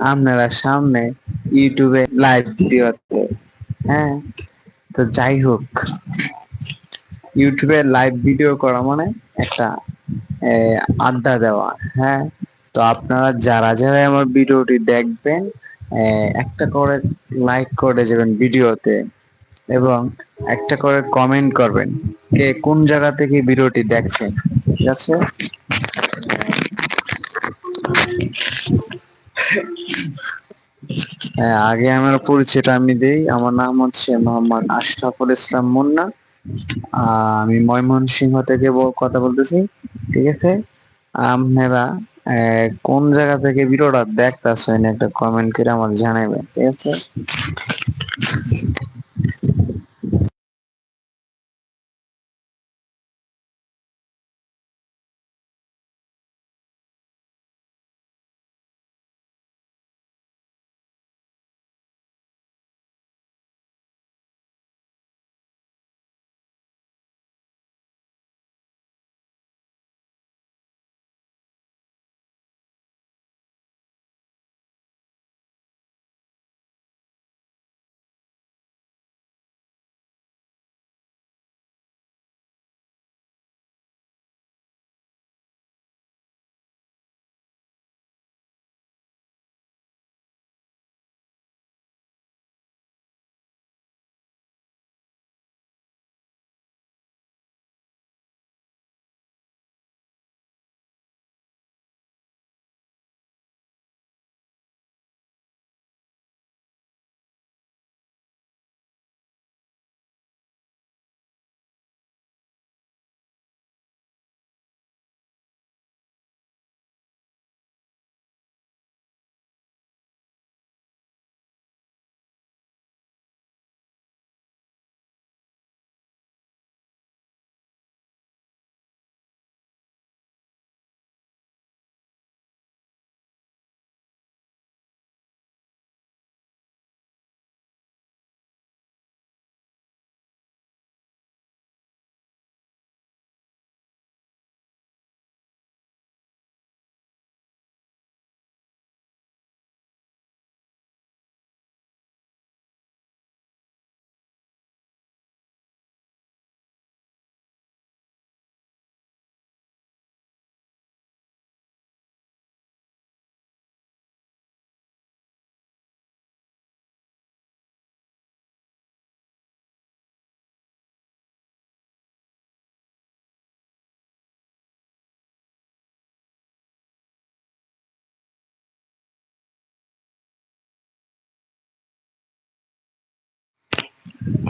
আপনারা সামনে ইউটিউবে লাইভ ভিডিওতে হ্যাঁ তো যাই হোক ইউটিউবে লাইভ ভিডিও করা মানে একটা আড্ডা দেওয়া হ্যাঁ? তো আপনারা যারা যারা আমার ভিডিওটি দেখবেন একটা করে লাইক করে যাবেন ভিডিওতে এবং একটা করে কমেন্ট করবেন, কে কোন জায়গা থেকে ভিডিওটি দেখছেন, ঠিক আছে? হ্যাঁ, আগে আমার পরিচয়টা আমি দেই। আমার নাম হচ্ছে মোহাম্মদ আশরাফুল ইসলাম মুন্না। আমি ময়মনসিংহ থেকে কথা বলতেছি ঠিক আছে? আপনারা কোন জায়গা থেকে ভিডিওটা দেখতেছেন একটা কমেন্ট করে আমার জানাবেন ঠিক আছে?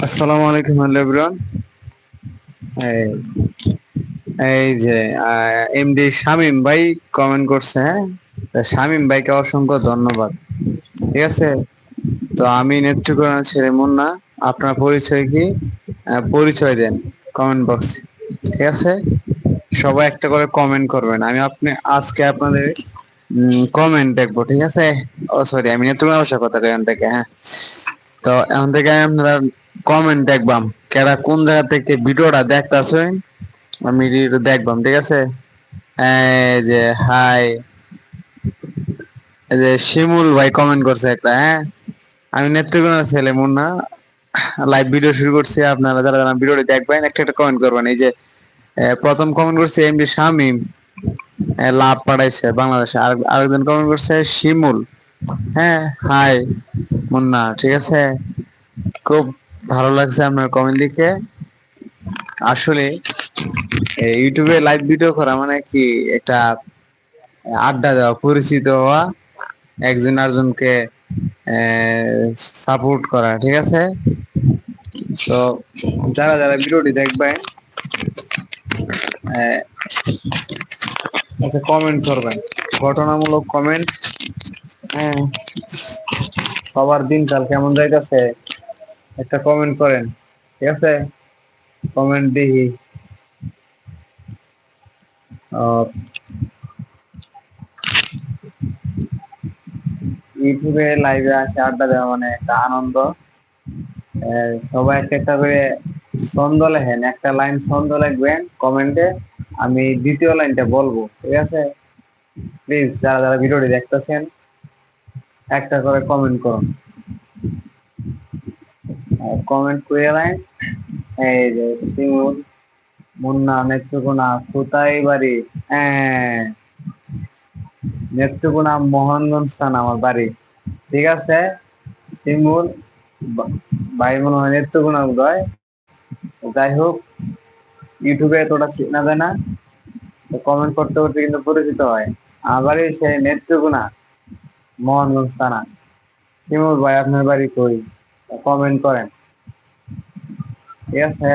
আসসালামু আলাইকুম এভরিওয়ান। এই যে এমডি শামিম ভাই কমেন্ট করছে হ্যাঁ? শামিম ভাইকে অসংখ্য ধন্যবাদ। ঠিক আছে? তো আমি নেত্রকোনা ছেড়ে মুন্না, আপনার পরিচয় কি? পরিচয় দেন কমেন্ট বক্সে ঠিক আছে? সবাই একটা করে কমেন্ট করবেন। আমি আপনি, আজকে আপনাদের কমেন্ট দেখব, ঠিক আছে? ও সরি আমি নেত্রকোনা কথা এখান থেকে হ্যাঁ। তো এখন থেকে আমরা কমেন্ট দেখবাম কেরা কোন জায়গা থেকে ভিডিওটা দেখতেছেন আমি দেখবাম, ঠিক আছে? যে হাই যে শিমুল ভাই কমেন্ট করছে একটা হ্যাঁ? আমি নেত্রকোনা ছেলে, মুন্না। লাইভ ভিডিও শুরু করছি, আপনারা যারা যারা ভিডিওটি দেখবেন, একটা একটা কমেন্ট করবেন। এই যে প্রথম কমেন্ট করছে এমডি শামিম। লাভ পাঠাইছে বাংলাদেশে। আর আরেকজন কমেন্ট করছে শিমুল। হ্যাঁ হাই মুন্না, ঠিক আছে? খুব ভালো লাগছে আপনার কমেন্ট লিখে আসলে ইউটিউবে লাইভ ভিডিও করা মানে কি? একটা আড্ডা দেওয়া, পরিচিত হওয়া, একজন আরেকজনকে সাপোর্ট করা, ঠিক আছে? তো, যারা যারা ভিডিওটি দেখবেন কমেন্ট করবেন। ঘটনামূলক কমেন্ট হ্যাঁ। সবার দিনকাল কেমন যাইতেছে, একটা কমেন্ট করেন। ঠিক আছে? কমেন্ট দেখি ইউটিউবে লাইভে আসে আড্ডা দেওয়া মানে একটা আনন্দ। সবাই একটা একটা করে ছন্দ লেখেন, একটা লাইন ছন্দ লিখবেন কমেন্টে আমি দ্বিতীয় লাইনটা বলব। ঠিক আছে? প্লিজ যারা যারা ভিডিওটি দেখতেছেন একটা করে কমেন্ট করুন কমেন্ট করে লাইন এই যে শিমুল, মুন্না, নেত্রকোনা, কোথায় বাড়ি? হ্যাঁ নেত্রকোনা মোহনগঞ্জ স্থান আমার বাড়ি। ঠিক আছে? শিমুল ভাই মনে হয় নেত্রকোনা উদয় যাই হোক ইউটিউবে এতটা চেনা যায় না কমেন্ট করতে করতে কিন্তু পরিচিত হয়। আমার বাড়ি সে নেত্রকোনা। মোহনগঞ্জ থানা শিমুল ভাই, আপনার বাড়ি কই? কমেন্ট করেন। ঠিক আছে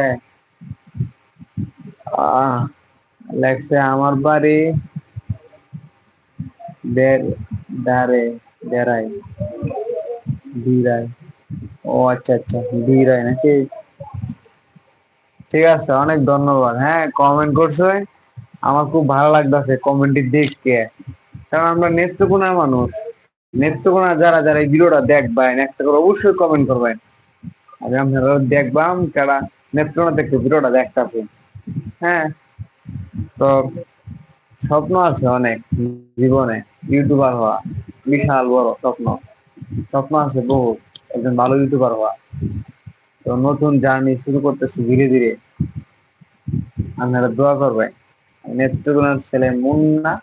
লেখছে আমার বাড়ি দের- দারে দেরাই দিরাই ও আচ্ছা আচ্ছা দিরাই নাকি? ঠিক আছে, অনেক ধন্যবাদ। হ্যাঁ কমেন্ট করছে। আমার খুব ভালো লাগতেছে কমেন্টটি দেখতে। কারণ আমরা নেত্রকোনার মানুষ। নেত্রকোনা যারা যারা এই ভিডিওটা দেখবেন, একটা করে অবশ্যই কমেন্ট করবেন। আমি আপনারা দেখবাম যারা নেত্রকোনা থেকে ভিডিওটা দেখতেছে। হ্যাঁ? তো স্বপ্ন আছে অনেক জীবনে, ইউটিউবার হওয়া, বিশাল বড় স্বপ্ন। স্বপ্ন আছে বহু, একজন ভালো ইউটিউবার হওয়া। তো নতুন জার্নি শুরু করতেছি ধীরে ধীরে। আপনারা দোয়া করবেন, নেত্রকোনার ছেলে মুন্না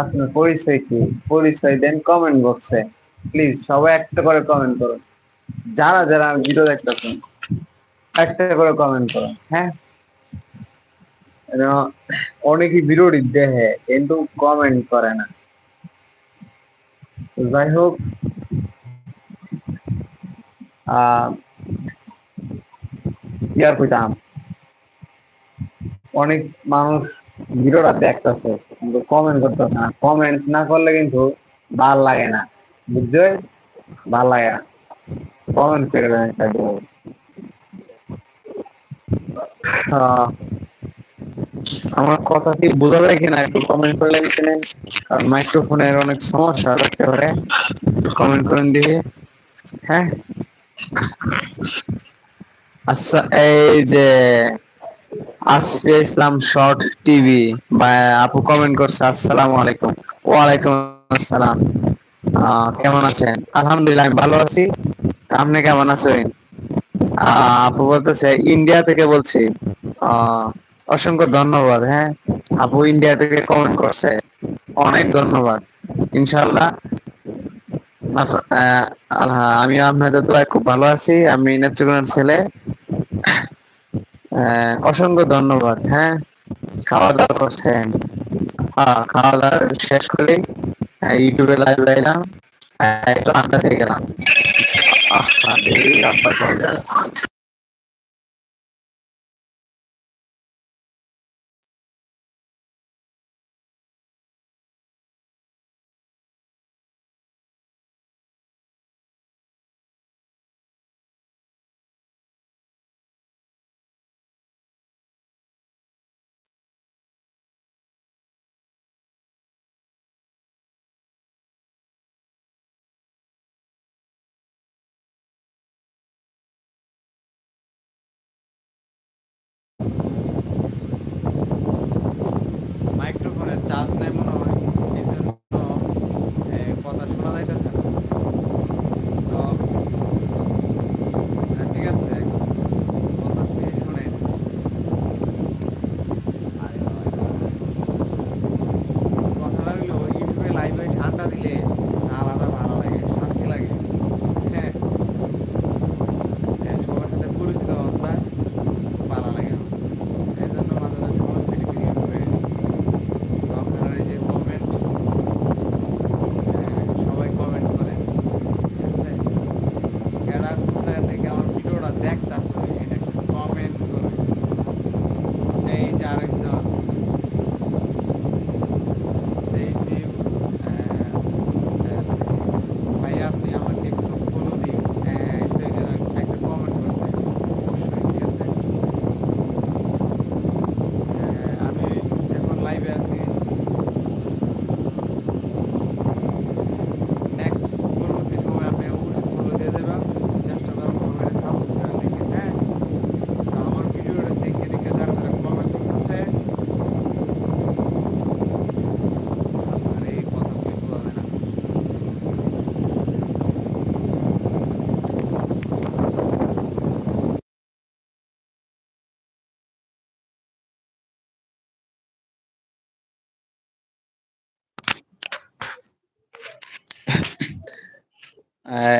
আপনার পরিচয় কি? পরিচয় দেন কমেন্ট বক্সে প্লিজ সবাই একটা করে কমেন্ট করুন। যারা যারা ভিডিও দেখতেছেন একটা করে কমেন্ট করুন হ্যাঁ? অনেকেই ভিডিওটি দেখে, কিন্তু কমেন্ট করে না। যাই হোক ইয়ার কইতাম? অনেক মানুষ ভিডিওটা দেখতেছে। কিন্তু কমেন্ট করতেছে না। কমেন্ট না করলে কিন্তু ভালো লাগে না। বুঝছ ভালো লাগে না। কমেন্ট করে দেন একটা। আমার কথা কি বোঝা যায় কিনা? একটু কমেন্ট করলে কিনে কারণ মাইক্রোফোনের অনেক সমস্যা থাকতে পারে। কমেন্ট করেন দিয়ে হ্যাঁ? আচ্ছা এই যে আসফিয়া ইসলাম শর্ট টিভি। বা আপু কমেন্ট করছে, আসসালামু আলাইকুম। ওয়ালাইকুম আসসালাম। কেমন আছেন? আলহামদুলিল্লাহ, আমি ভালো আছি। আপনি কেমন আছেন? আপু বলতেছে, ইন্ডিয়া থেকে বলছি। অসংখ্য ধন্যবাদ হ্যাঁ। আপু ইন্ডিয়া থেকে কমেন্ট করছে, অনেক ধন্যবাদ ইনশাল্লাহ আমি আপনাদের দোয়ায় খুব ভালো আছি। আমি নেত্রকোনার ছেলে। অসংখ্য ধন্যবাদ হ্যাঁ। খাওয়া দাওয়া করছেন। হ্যাঁ খাওয়া দাওয়া শেষ করে ইউটিউবে লাইভ লাইলাম আহ, একটু আড্ডা থেকে গেলাম।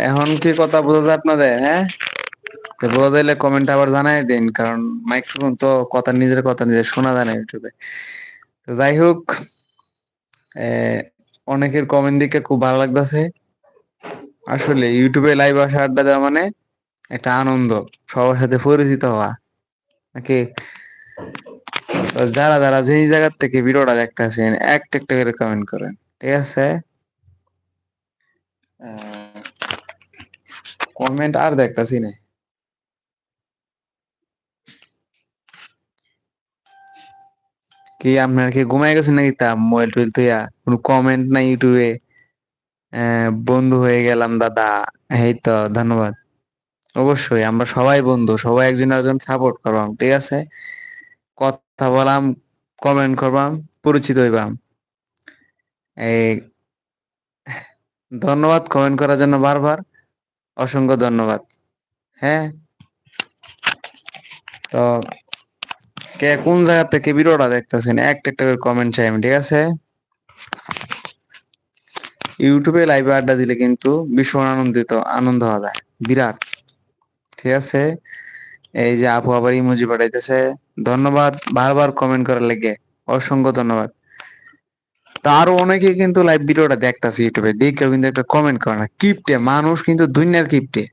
এখন কি কথা বোঝা যায় আপনাদের হ্যাঁ? তো বোঝা যাইলে কমেন্ট আবার জানাই দিন কারণ মাইক্রোফোন তো কথা নিজের কথা নিজে শোনা যায় না ইউটিউবে তো যাই হোক আহ, অনেকের কমেন্ট দিকে খুব ভালো লাগতেছে। আসলে ইউটিউবে লাইভ আসা আড্ডা দেওয়া মানে একটা আনন্দ সবার সাথে পরিচিত হওয়া। নাকি? যারা যারা যেই জায়গার থেকে ভিডিওটা দেখতেছেন একটা একটা করে কমেন্ট করেন ঠিক আছে? কমেন্ট আর দেখতাছি না। কি আপনার কি ঘুমাই গেছেন নাকি তা মোবাইল টোবাইল থইয়া? কোনো কমেন্ট নাই ইউটিউবে? বন্ধু হয়ে গেলাম দাদা। এই তো, ধন্যবাদ। অবশ্যই, আমরা সবাই বন্ধু, সবাই একজন একজন সাপোর্ট করবাম, ঠিক আছে? কথা বলাম কমেন্ট করবাম, পরিচিত হইবাম। এই, ধন্যবাদ কমেন্ট করার জন্য বারবার। অসংখ্য ধন্যবাদ। হ্যাঁ? তো কে কোন জায়গা থেকে ভিডিওটা দেখতেছেন, একটা একটা করে কমেন্ট চাই আমি ঠিক আছে? ইউটিউবে লাইভে আড্ডা দিলে কিন্তু ভীষণ আনন্দিত, আনন্দ যায়, বিরাট। ঠিক আছে? এই যে আপু আবার ইমোজি পাঠাইতেছে, ধন্যবাদ, বারবার কমেন্ট করার লেগে অসংখ্য ধন্যবাদ। তা আরও অনেকে কিন্তু লাইভ ভিডিওটা দেখতাছে ইউটিউবে দেখেও কিন্তু একটা কমেন্ট করে না, কিপটে, মানুষ কিন্তু দুনিয়ার কিপটে।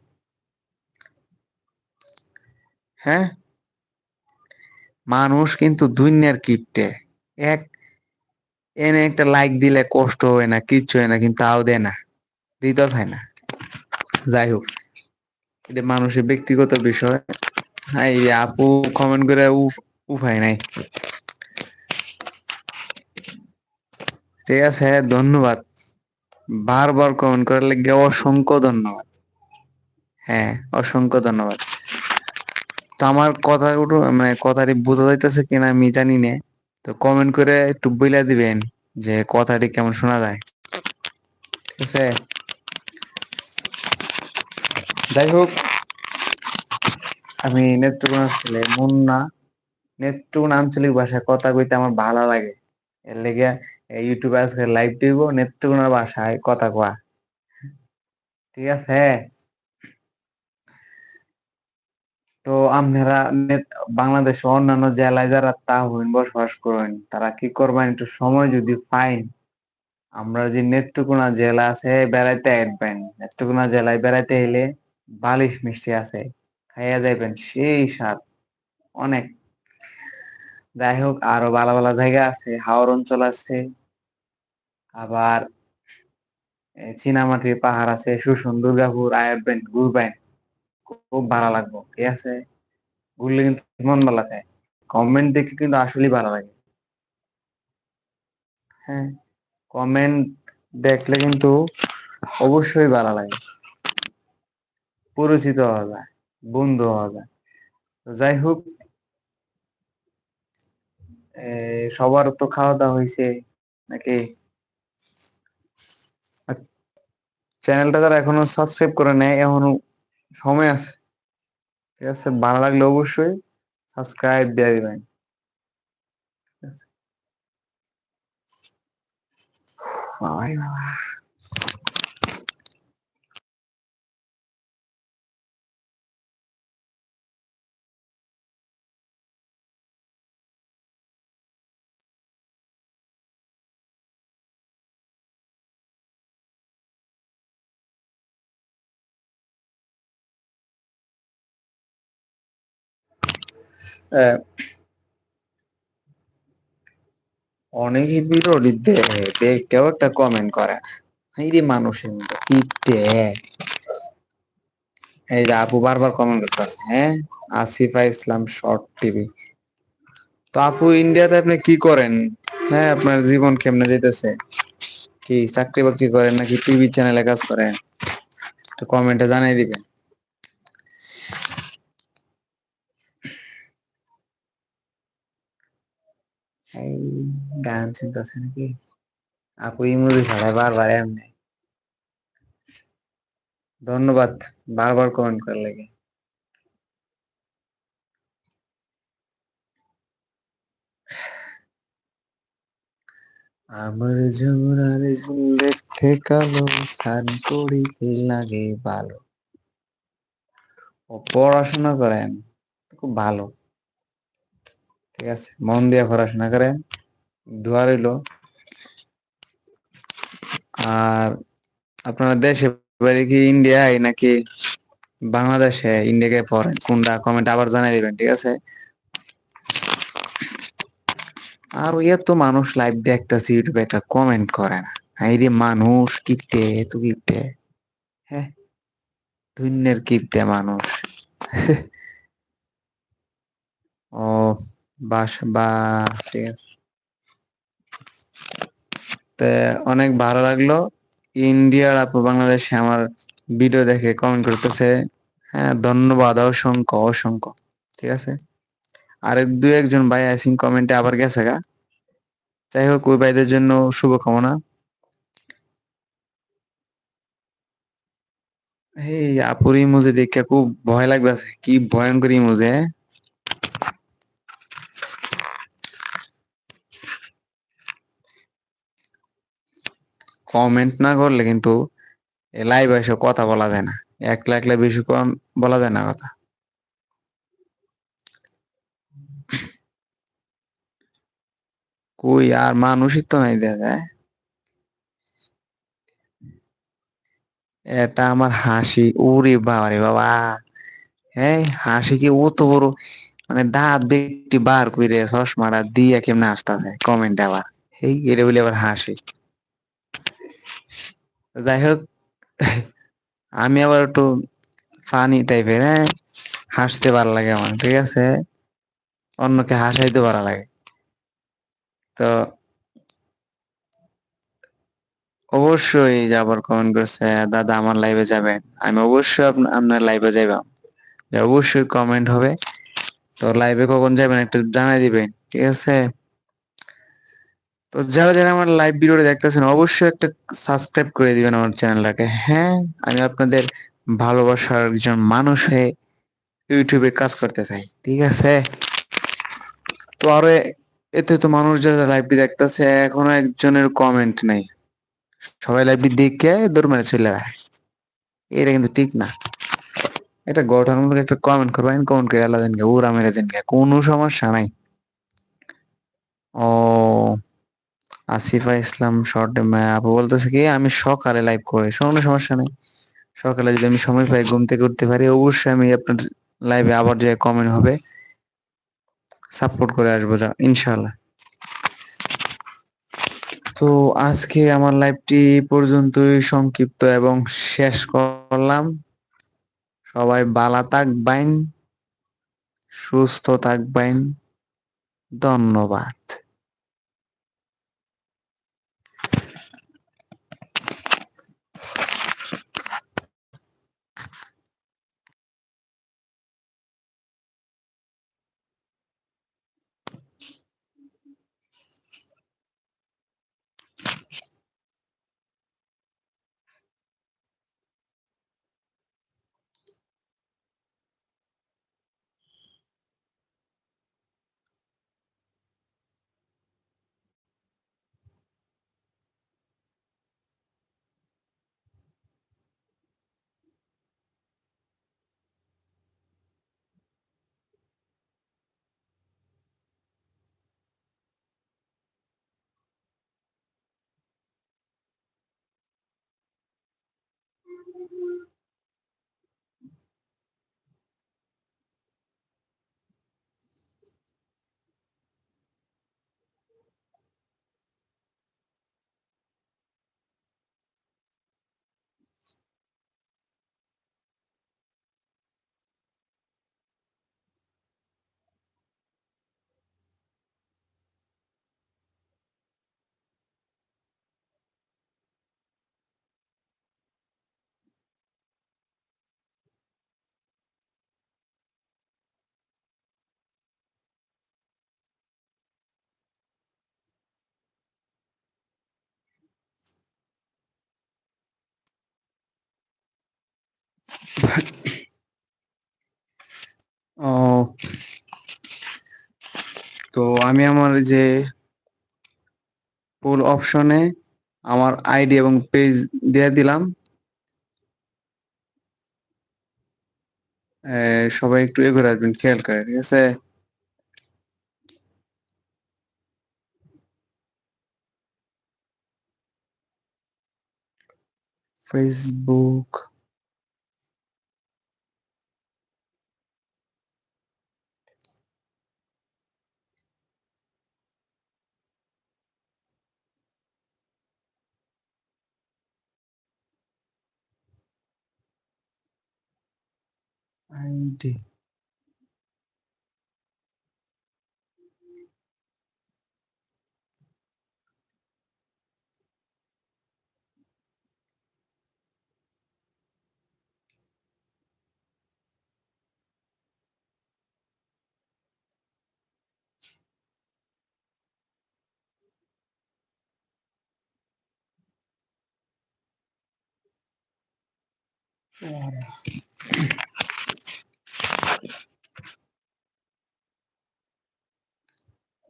হ্যাঁ? মানুষ কিন্তু দুনিয়ার কিপটে। এক, এনে একটা লাইক দিলে কষ্ট হয় না, কিচ্ছু হয় না, কিন্তু তাও দেয় না দিতে হয় না। যাই হোক, এটা মানুষের ব্যক্তিগত বিষয়। হ্যাঁ এই আপু কমেন্ট করে উফ- উপায় নাই। ঠিক আছে হ্যাঁ ধন্যবাদ। বারবার কমেন্ট করার লেগে অসংখ্য ধন্যবাদ। হ্যাঁ অসংখ্য ধন্যবাদ। তো আমার কথা মানে কথাটি বোঝা যাইতেছে কিনা আমি জানি না। তো কমেন্ট করে একটু বইলা দিবেন যে কথাটি কেমন শোনা যায়। ঠিক আছে? যাই হোক, আমি নেত্রকোনা ছেলে, মুন্না। নেত্রকোনা আঞ্চলিক ভাষায় কথা কইতে আমার ভালো লাগে। এর লেগে ইউটিউবে আজকে লাইভ দিব নেত্রকোনা ভাষায় কথা কয়া। ঠিক আছে? তো আপনারা বাংলাদেশের অন্যান্য জেলায় যারা তাহবেন বসবাস করেন, তারা কি করবেন? একটু সময় যদি পাইন, আমরা যে নেত্রকোনা জেলা আছে বেড়াইতে আসবেন। নেত্রকোনা জেলায় বেড়াইতে এলে বালিশ মিষ্টি আছে, খাইয়া যাইবেন, সেই স্বাদ অনেক। যাই হোক, আরও ভালো ভালো জায়গা আছে, হাওর অঞ্চল আছে। আবার চীনামাটির পাহাড় আছে, সুসন, দুর্গাপুর, আয়ারবেন ঘুরবেন খুব ভালো লাগবো, ঠিক আছে? ঘুরলে কিন্তু মন ভালো থাকে। কমেন্ট দেখে কিন্তু আসলেই ভালো লাগে। হ্যাঁ কমেন্ট দেখলে কিন্তু অবশ্যই ভালো লাগে। পরিচিত হওয়া যায়, বন্ধু হওয়া যায়। তো যাই হোক সবার তো খাওয়া দাওয়া হয়েছে নাকি? চ্যানেলটা যারা এখনও সাবস্ক্রাইব করে নেয়, এখনও সময় আছে। ঠিক আছে? ভালো লাগলে অবশ্যই সাবস্ক্রাইব দিয়ে দিবেন। ঠিক আছে? অনেকে বিরোধী দেখে দেখতেও একটা কমেন্ট করে। এই মানুষের মতো, কিপটে। এই যে আপু বারবার কমেন্ট করতেছে হ্যাঁ? আসিফা ইসলাম শর্ট টিভি তো আপু, ইন্ডিয়াতে আপনি কি করেন? হ্যাঁ আপনার জীবন কেমনে যেতেছে? কি চাকরি বাকরি করেন নাকি টিভি চ্যানেলে কাজ করেন? তো কমেন্টে জানাই দিবেন। এই গান শুনতেছে নাকি? আপু ইমোজি ছাড়াই বারবার এমনি ধন্যবাদ বারবার কমেন্ট করার লাগে। আমার যমুনার ঝুল দেখতে কালো স্নান করিতে লাগে ভালো। ও পড়াশোনা করেন খুব ভালো। ঠিক আছে, মন দিয়ে পড়াশোনা করেন দোয়া রইল। আর আপনার দেশে বাড়ি কি ইন্ডিয়ায় নাকি বাংলাদেশে ইন্ডিয়াকে পড়েন? কোনটা কমেন্ট আবার জানাই দিবেন, ঠিক আছে? আর এত মানুষ লাইভ দেখতেছে ইউটিউবে একটা কমেন্ট করে না। এই মানুষ কিপটে তো কিপটে। হ্যাঁ ধুন্যের কিপটে মানুষ। ও বাস, বা ঠিক আছে। তো অনেক ভালো লাগল। ইন্ডিয়ার আপু বাংলাদেশে আমার ভিডিও দেখে কমেন্ট করতেছে। হ্যাঁ ধন্যবাদ, অসংখ্য অসংখ্য। ঠিক আছে? আর দু একজন ভাই আইসিং কমেন্টে আবার গেছে গা। যাই হোক, ওই ভাইদের জন্য শুভকামনা। এই আপুর ইমোজি দেখে খুব ভয় লাগতেছে। কি ভয়ঙ্কর ইমোজি হ্যাঁ? কমেন্ট না করলে কিন্তু লাইভ এসে কথা বলা যায় না। একলা একলা বেশি কম বলা যায় না কথা। কই আর মানুষই তো নাই দেখা। যায় এটা আমার হাসি। ওরে বাবা রে বাবা। হ্যাঁ হাসি কি ও তো বড়? মানে দাঁত ব্যক্তি বার করে চশমাটা দিয়ে কেমনে আসতেছে? কমেন্ট আবার। এই এটা বলে আবার হাসি। যাই হোক আমি আবার একটু ফানি টাইপের হ্যাঁ? হাসতে ভালো লাগে আমার, ঠিক আছে? অন্যকে হাসাইতে ভালো লাগে। তো অবশ্যই যাবার কমেন্ট করছে, দাদা, আমার লাইভে যাবেন? আমি অবশ্যই আপনার লাইভে যাইবাম। অবশ্যই কমেন্ট হবে। তো লাইভে কখন যাবেন একটু জানাই দিবেন, ঠিক আছে? তো যারা যারা আমার লাইভ ভিডিওটা দেখতেছেন, অবশ্যই একটা সাবস্ক্রাইব করে দিবেন আমার চ্যানেলটাকে হ্যাঁ আমি আপনাদের ভালোবাসার একজন মানুষ হয়ে ইউটিউবে কাজ করতে চাই, ঠিক আছে? তো আরও এতে তো মানুষ যারা লাইভটি দেখতেছে, এখনও একজনের কমেন্ট নাই। সবাই লাইভটি দেখে দৌড় মেরে চলে যায়। এটা কিন্তু ঠিক না। এটা গঠনমূলক একটা কমেন্ট করবেন কমেন্ট করে আলাদা ওরা মেরে জানকে কোনো সমস্যা নাই। ও আসিফা ইসলাম শর্ট আপু বলতেছে কি, আমি সকালে লাইভ করি। কোনো সমস্যা নেই। সকালে যদি আমি সময় পাই, ঘুম থেকে উঠতে পারি, অবশ্যই আমি আপনার লাইভে আবার যে কমেন্ট হবে। সাপোর্ট করে আসব, যা ইনশাল্লাহ তো আজকে আমার লাইভটি পর্যন্তই সংক্ষিপ্ত এবং শেষ করলাম। সবাই বালা থাকবেন, সুস্থ থাকবেন। ধন্যবাদ। ও, তো আমি আমার যে ফুল অপশনে আমার আইডি এবং পেজ দিয়ে দিলাম। সবাই একটু এগোরে আসবেন খেয়াল করে ঠিক আছে? ফেসবুক আইডি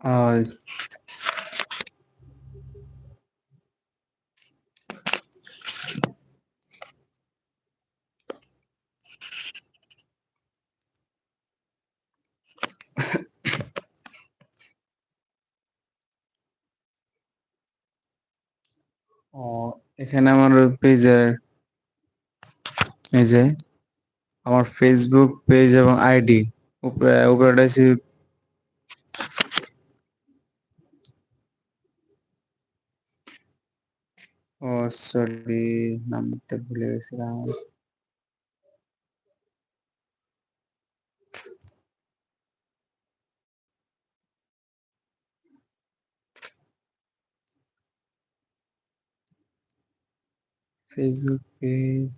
আর ও এখানে আমার পেজের এই যে আমার ফেসবুক পেজ এবং আইডি উপরে উপরে আছে ও সরি নামটা ভুলে গেছিলাম ফেসবুক পেজ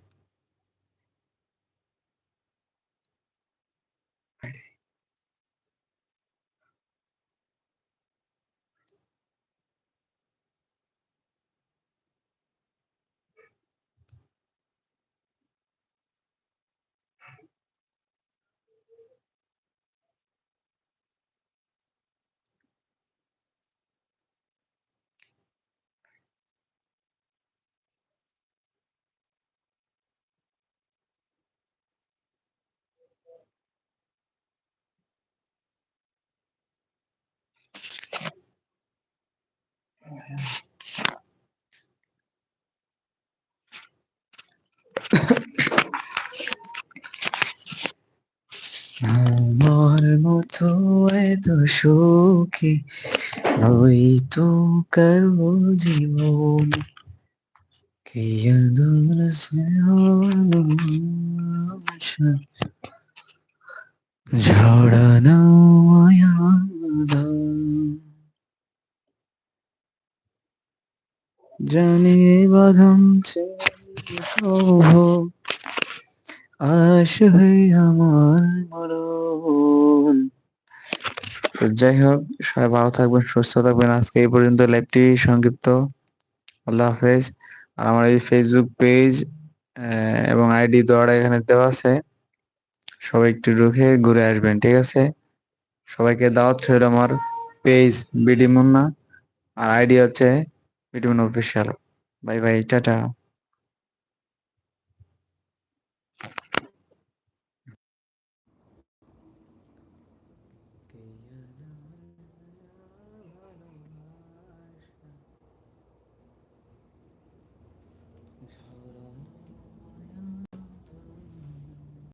মতো এত সুখী হয়তো কারও জীবন কি আদর ভালোবাসা, ঝড়ানো জানি বাঁধন আসবে আমার মরণ। তো যাই হোক, সবাই ভালো থাকবেন, সুস্থ থাকবেন। আজকে এই পর্যন্ত লাইভটি সংক্ষিপ্ত। আল্লাহ হাফেজ। আর আমার এই ফেসবুক পেজ এবং আইডি দেওয়াটা এখানে দেওয়া আছে। সবাই একটু ঢুকে ঘুরে আসবেন, ঠিক আছে? সবাইকে দাওয়াত ছিল আমার পেজ বিডি মুন্না আর আইডি হচ্ছে BD Munna official bye bye ta-ta.